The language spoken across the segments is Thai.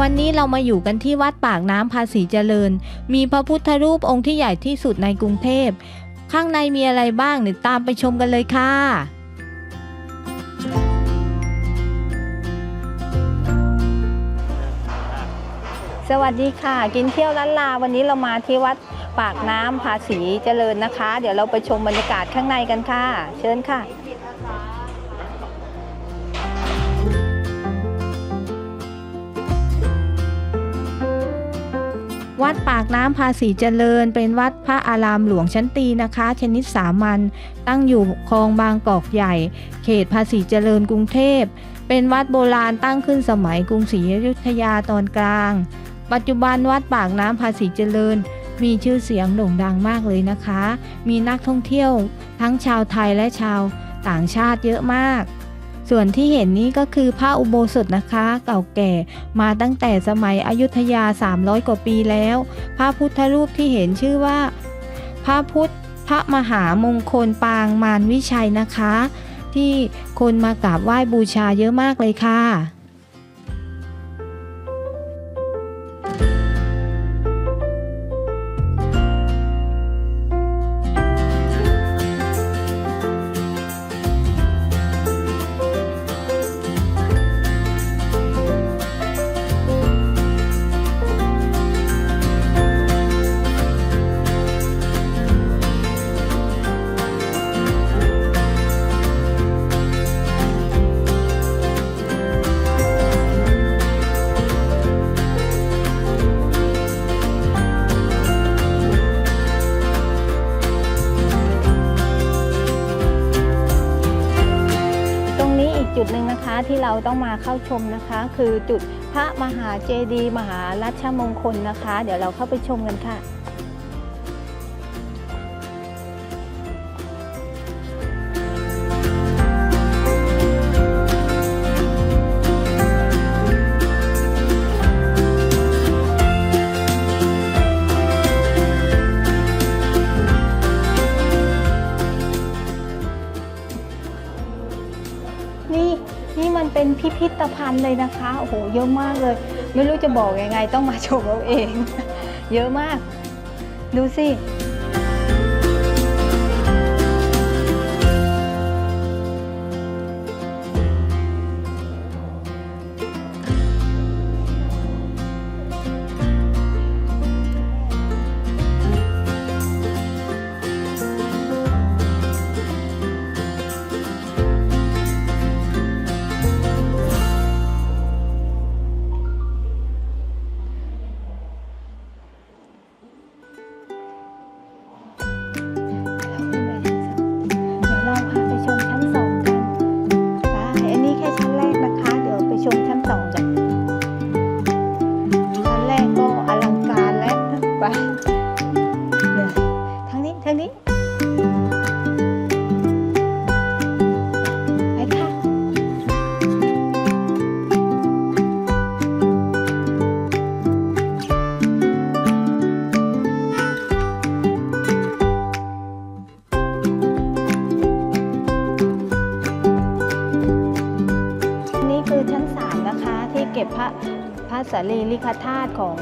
วันนี้เรามาอยู่กันที่วัดปากน้ำภาษีเจริญ มีพระพุทธรูปองค์ที่ใหญ่ที่สุดในกรุงเทพ ข้างในมีอะไรบ้างเดี๋ยวตามไปชมกันเลยค่ะสวัสดีค่ะ กินเที่ยวล้านลาวันนี้เรามาที่วัดปากน้ำภาษีเจริญนะคะ เดี๋ยวเราไปชมบรรยากาศข้างในกันค่ะ เชิญค่ะ วัดปากน้ำภาษีเจริญ เป็นวัดพระอารามหลวงชั้นตีนะคะ ชนิดสามัญตั้งอยู่คลองบางกอกใหญ่ เขตภาษีเจริญกรุงเทพ เป็นวัดโบราณตั้งขึ้นสมัยกรุงศรีอยุธยาตอนกลาง ปัจจุบันวัดปากน้ำภาษีเจริญ มีชื่อเสียงโด่งดังมากเลยนะคะ มีนักท่องเที่ยว ทั้งชาวไทยและชาวต่างชาติเยอะมาก ส่วนที่เห็นนี้ก็คือพระอุโบสถนะคะเก่าแก่มาตั้งแต่สมัยอยุธยา 300 กว่าปีแล้ว พระพุทธรูปที่เห็นชื่อว่า พระพุทธพระมหามงคลปางมารวิชัยนะคะ ที่คนมากราบไหว้บูชาเยอะมากเลยค่ะ จุดหนึ่งนะคะที่เราต้องมาเข้าชมนะคะ คือจุดพระมหาเจดีย์มหารัชมงคลนะคะ เดี๋ยวเราเข้าไปชมกันค่ะ นี่นี่มันเป็นพิพิธภัณฑ์เลยนะคะ โอ้โห เยอะมากเลย ไม่รู้จะบอกยังไง ต้องมาชมเอาเอง เยอะมาก ดูสิ พระสารีริกธาตุของ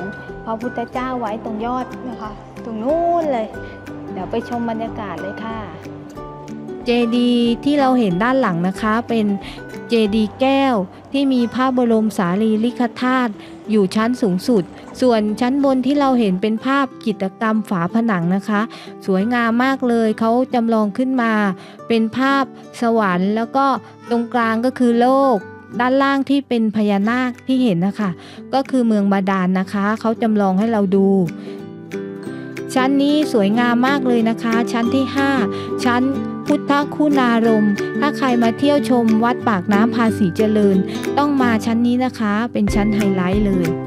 พระพุทธเจ้าไว้ตรงยอดนะคะ ตรงนู้นเลย เดี๋ยวไปชมบรรยากาศเลยค่ะ เจดีที่เราเห็นด้านหลังนะคะเป็นเจดีแก้วที่มีพระบรมสารีริกธาตุอยู่ชั้นสูงสุด ส่วนชั้นบนที่เราเห็นเป็นภาพจิตรกรรมฝาผนังนะคะ สวยงามมากเลยเขาจำลองขึ้นมา เป็นภาพสวรรค์ แล้วก็ตรงกลางก็คือโลก ด้านล่างที่เป็นพญานาคที่เห็นนะคะ ก็คือเมืองบาดาลนนะคะ เขาจำลองให้เราดู ชั้นนี้สวยงามมากเลยนะคะ ชั้นที่ 5 ชั้นพุทธคุณารมณ์ถ้าใครมาเที่ยวชมวัดปากน้ำภาษีเจริญ ต้องมาชั้นนี้นะคะ เป็นชั้นไฮไลท์เลย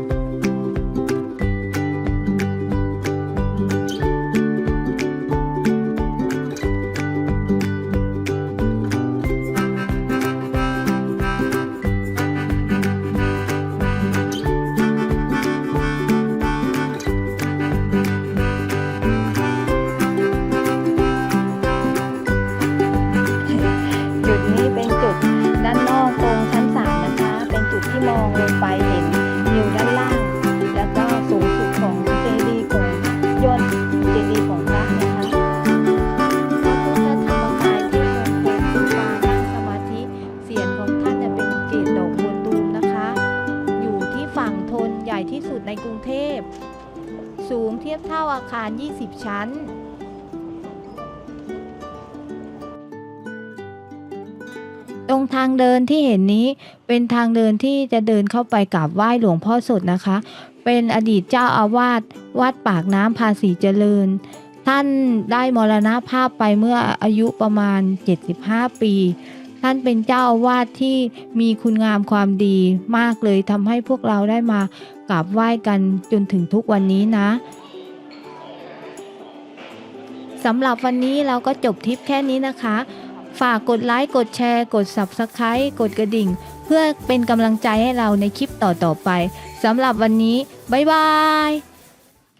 สูงเทียบเท่าอาคาร 20 ชั้น ตรงทางเดินที่เห็นนี้เป็นทางเดินที่จะเดินเข้าไปกราบไหว้หลวงพ่อสดนะคะ เป็นอดีตเจ้าอาวาสวัดปากน้ำภาษีเจริญ ท่านได้มรณภาพไปเมื่ออายุประมาณ 75 ปี ท่านเป็นเจ้าอาวาสที่มีคุณงามความดีมากเลยทำให้พวกเราได้มากราบไหว้กันจนถึงทุกวันนี้นะสำหรับวันนี้เราก็จบทิปแค่นี้นะคะ ฝากกดไลค์กดแชร์ กด Subscribe กดกระดิ่ง เพื่อเป็นกำลังใจให้เราในคลิปต่อๆไปสำหรับวันนี้ บ๊ายบาย